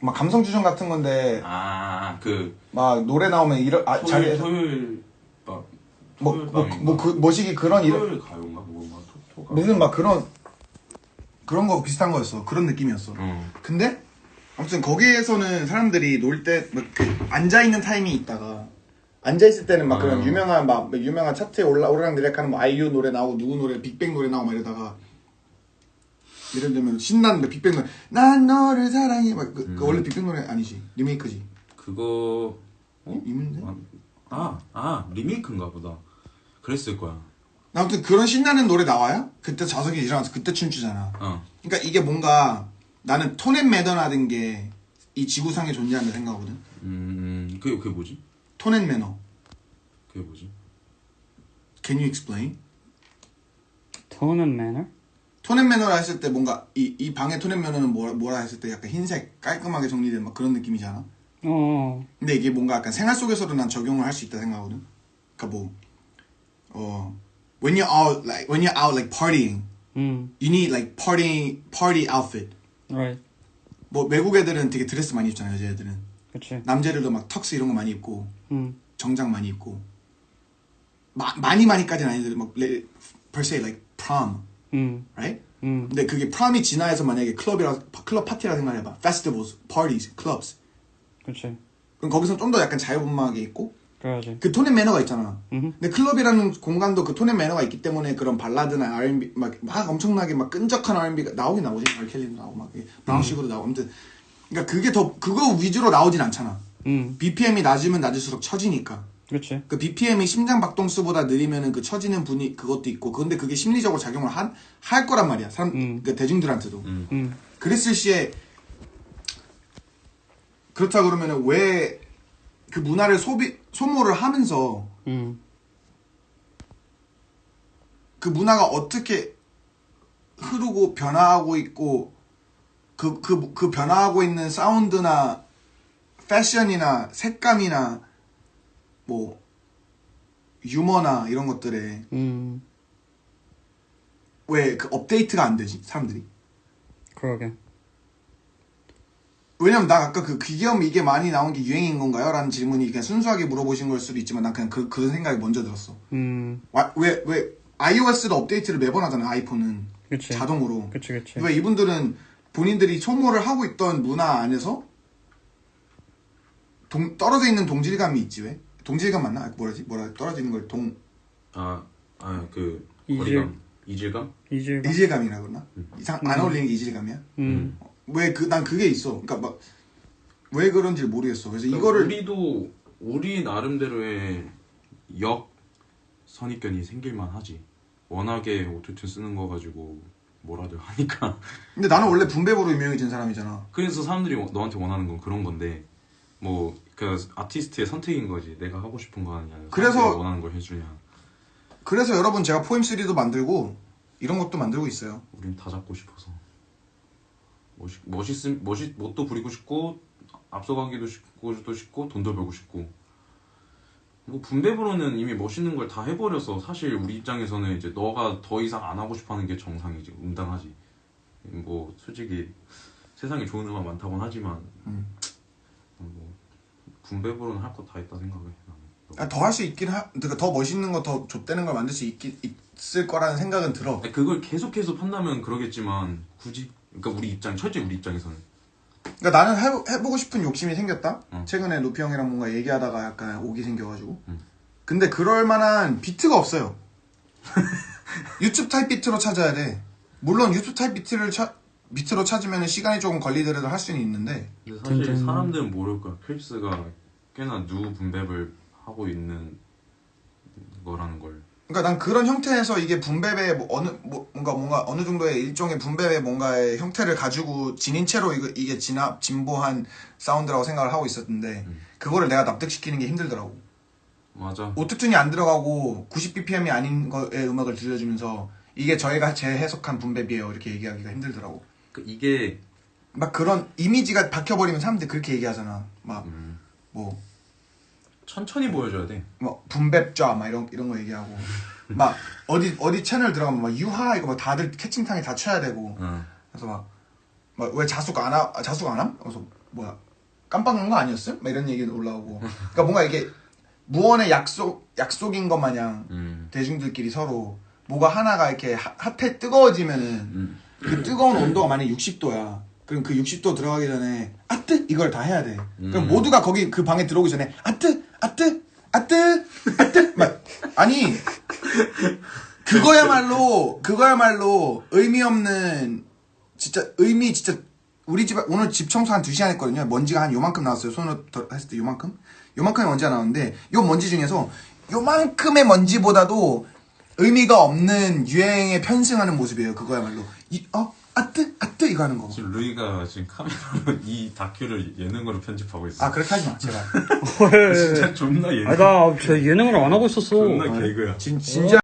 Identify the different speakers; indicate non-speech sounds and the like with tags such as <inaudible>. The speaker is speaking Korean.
Speaker 1: 막 감성 주전 같은 건데
Speaker 2: 아 그
Speaker 1: 막 노래 나오면 이런 아
Speaker 2: 토요일
Speaker 1: 자리에서
Speaker 2: 토요일
Speaker 1: 밤뭐
Speaker 2: 토요일
Speaker 1: 뭐
Speaker 2: 밤인가?
Speaker 1: 뭐그 뭐시기 그런 이런
Speaker 2: 토요일 가요인가 뭐가 토토가
Speaker 1: 무슨 막 그런 그런 거 비슷한 거였어 그런 느낌이었어
Speaker 2: 어.
Speaker 1: 근데 아무튼 거기에서는 사람들이 놀때그 앉아 있는 타임이 있다가 앉아 있을 때는 막 그런
Speaker 2: 아.
Speaker 1: 유명한 막 유명한 차트에 올라 오르락 내리락 하는 뭐 아이유 노래 나오고 누구 노래 빅뱅 노래 나오고 막 이러다가 예를 들면 신나는 뭐 빅뱅 노래. 난 너를 사랑해. 막 그, 그 원래 빅뱅 노래 아니지. 리메이크지.
Speaker 2: 그거 어?
Speaker 1: 이문데
Speaker 2: 아, 아 리메이크인가 보다. 그랬을 거야.
Speaker 1: 아무튼 그런 신나는 노래 나와요? 그때 좌석에 일어나서 그때 춤추잖아.
Speaker 2: 어.
Speaker 1: 그러니까 이게 뭔가 나는 톤앤 매너라는 게 이 지구상에 존재한다 생각하거든.
Speaker 2: 음, 그게, 그게 뭐지?
Speaker 1: 톤앤 매너.
Speaker 2: 그게 뭐지?
Speaker 1: Can you explain?
Speaker 3: Tone and manner?
Speaker 1: 톤앤 매너라 했을 때 뭔가 이, 이 방의 톤앤 매너는 뭐라, 뭐라 했을 때 약간 흰색 깔끔하게 정리된 막 그런 느낌이잖아?
Speaker 3: 어,
Speaker 1: 근데 이게 뭔가 약간 생활 속에서도 난 적용을 할 수 있다 생각하거든. 그러니까 뭐 어, when you're out like when you're out like partying.
Speaker 3: 음,
Speaker 1: you need like party party outfit.
Speaker 3: Right.
Speaker 1: 뭐 외국 애들은 되게 드레스 많이 입잖아 여자애들은.
Speaker 3: 그치.
Speaker 1: 남자들도 막 턱스 이런 거 많이 입고
Speaker 3: 음,
Speaker 1: 정장 많이 입고. 마, 많이 많이까지는 아니더라도 막 per se like prom
Speaker 3: 음,
Speaker 1: right?
Speaker 3: 음,
Speaker 1: 근데 그게 프롬이 진화해서 만약에 클럽이라 클럽 파티라 생각해봐 festivals, parties, clubs.
Speaker 3: 그치.
Speaker 1: 그럼 거기서 좀 더 약간 자유분방하게 있고
Speaker 3: 그래야지.
Speaker 1: 그 톤앤 매너가 있잖아.
Speaker 3: 음,
Speaker 1: 근데 클럽이라는 공간도 그 톤앤 매너가 있기 때문에 그런 발라드나 R&B 막, 막 엄청나게 막 끈적한 R&B가 나오긴 나오지. 알켈리도 나오고 막 브라운식으로 나오고. 아무튼 그러니까 그게 더 그거 위주로 나오진 않잖아.
Speaker 3: 음,
Speaker 1: BPM이 낮으면 낮을수록 처지니까
Speaker 3: 그치.
Speaker 1: 그 BPM이 심장 박동수보다 느리면은 그 처지는 분이 그것도 있고 근데 그게 심리적으로 작용을 한, 할 거란 말이야 사람
Speaker 3: 음.
Speaker 1: 그 대중들한테도
Speaker 2: 음.
Speaker 3: 음,
Speaker 1: 그랬을 시에 그렇다 그러면은 왜 그 문화를 소비 소모를 하면서
Speaker 3: 음,
Speaker 1: 그 문화가 어떻게 흐르고 변화하고 있고 그 그 그 변화하고 있는 사운드나 패션이나 색감이나 뭐 유머나 이런 것들에
Speaker 3: 음,
Speaker 1: 왜 그 업데이트가 안 되지 사람들이
Speaker 3: 그러게.
Speaker 1: 왜냐면 나 아까 그 기계음 이게 많이 나온 게 유행인 건가요? 라는 질문이 그냥 순수하게 물어보신 걸 수도 있지만 난 그냥 그, 그런 생각이 먼저 들었어
Speaker 3: 음,
Speaker 1: 와, 왜, 왜 iOS도 업데이트를 매번 하잖아 아이폰은
Speaker 3: 그치.
Speaker 1: 자동으로
Speaker 3: 그치, 그치.
Speaker 1: 왜 이분들은 본인들이 소모를 하고 있던 문화 안에서 동, 떨어져 있는 동질감이 있지 왜? 동질감 맞나? 아, 뭐라지? 뭐라 떨어져 있는 걸 동,
Speaker 2: 아, 아, 그
Speaker 3: 이질.
Speaker 2: 거리감 이질감?
Speaker 3: 이질감?
Speaker 1: 이질감이라 그러나? 이상, 안 어울리는 게 이질감이야?
Speaker 3: 음,
Speaker 1: 왜 그, 난 그게 있어. 그러니까 막, 왜 그런지 모르겠어. 그래서 이거를,
Speaker 2: 우리도 우리 나름대로의 역 선입견이 생길만 하지. 워낙에 오토튠 쓰는 거 가지고 뭐라도 하니까. <laughs>
Speaker 1: 근데 나는 원래 분배부로 유명해진 사람이잖아.
Speaker 2: 그래서 사람들이 워- 너한테 원하는 건 그런 건데 뭐 그 아티스트의 선택인 거지. 내가 하고 싶은 거 하느냐.
Speaker 1: 그래서-
Speaker 2: 원하는 걸 해주냐.
Speaker 1: 그래서 여러분 제가 포임 3도 만들고, 이런 것도 만들고 있어요.
Speaker 2: 우린 다 잡고 싶어서. 멋있 멋있음 멋있 멋도 부리고 싶고 앞서가기도 싶고도 싶고 돈도 벌고 싶고. 뭐 분배부로는 이미 멋있는 걸 다 해버려서 사실 우리 입장에서는 이제 너가 더 이상 안 하고 싶어하는 게 정상이지 응당하지 뭐 솔직히 세상에 좋은 음악 많다고는 하지만
Speaker 1: 음.
Speaker 2: 뭐 분배부로는 할 거다 했다 생각해 나는
Speaker 1: 아, 더할 수 있긴 하, 그러니까 더 멋있는 거더 좆되는 걸 만들 수 있긴, 있을 거라는 생각은 들어.
Speaker 2: 아니, 그걸 계속해서 판다면 그러겠지만 굳이 그러니까 우리 입장 철저히 우리 입장에서는
Speaker 1: 그러니까 나는 해보, 해보고 싶은 욕심이 생겼다?
Speaker 2: 응.
Speaker 1: 최근에 루피 형이랑 뭔가 얘기하다가 약간 옥이 생겨가지고.
Speaker 2: 응.
Speaker 1: 근데 그럴 만한 비트가 없어요. <laughs> 유튜브 타입 비트로 찾아야 돼. 물론 유튜브 타입 비트를 차, 비트로 찾으면 시간이 조금 걸리더라도 할 수는 있는데.
Speaker 2: 근데 사실. 사람들은 모를 거야 필스가 꽤나 누 분배를 하고 있는 거라는 걸
Speaker 1: 그러니까 난 그런 형태에서 이게 분배의 뭐 어느 뭐 뭔가 뭔가 어느 정도의 일종의 분배의 뭔가의 형태를 가지고 지닌 채로 이거, 이게 진압 진보한 사운드라고 생각을 하고 있었는데
Speaker 2: 음.
Speaker 1: 그거를 내가 납득시키는 게 힘들더라고.
Speaker 2: 맞아
Speaker 1: 오토튠이 안 들어가고 90bpm이 아닌 거의 음악을 들려주면서 이게 저희가 재해석한 분배비예요 이렇게 얘기하기가 힘들더라고.
Speaker 2: 그 이게
Speaker 1: 막 그런 이미지가 박혀버리면 사람들이 그렇게 얘기하잖아. 막
Speaker 2: 음,
Speaker 1: 뭐,
Speaker 2: 천천히 보여줘야 돼
Speaker 1: 뭐 분배좌 막 이런 이런 거 얘기하고 막 어디 어디 채널 들어가면 막 유하 이거 막 다들 캐칭탕에 다 쳐야 되고
Speaker 2: 어.
Speaker 1: 그래서 막 왜 자숙 안 하, 아, 자숙 안 함? 그래서 뭐야 깜빡 놓은 거 아니었음? 막 이런 얘기 올라오고 그러니까 뭔가 이게 무언의 약속 약속인 것 마냥
Speaker 2: 음.
Speaker 1: 대중들끼리 서로 뭐가 하나가 이렇게 하- 핫해 뜨거워지면은
Speaker 2: 음.
Speaker 1: 그 뜨거운 온도가 만약 60도야. 그럼 그 60도 들어가기 전에 아뜨 이걸 다 해야 돼. 그럼
Speaker 2: 음.
Speaker 1: 모두가 거기 그 방에 들어오기 전에 아뜨 아뜨 아뜨 아뜨 막 아니 그거야말로 그거야말로 의미 없는 진짜 의미 진짜 우리 집 오늘 집 청소 한 2시간 했거든요. 먼지가 한 요만큼 나왔어요. 손으로 더- 했을 때 요만큼? 요만큼의 먼지가 나왔는데 요 먼지 중에서 요만큼의 먼지보다도 의미가 없는 유행에 편승하는 모습이에요. 그거야말로 이, 어? 아뜨? 아뜨? 이거 하는 거.
Speaker 2: 지금 루이가 지금 카메라로 <laughs> 이 다큐를 예능으로 편집하고 있어.
Speaker 1: 아 그렇게 하지 마 제발. <laughs>
Speaker 2: 진짜 존나 예능.
Speaker 3: 아 나 제 예능을 안 하고 있었어
Speaker 2: 존나 개그야.
Speaker 1: 진, 진짜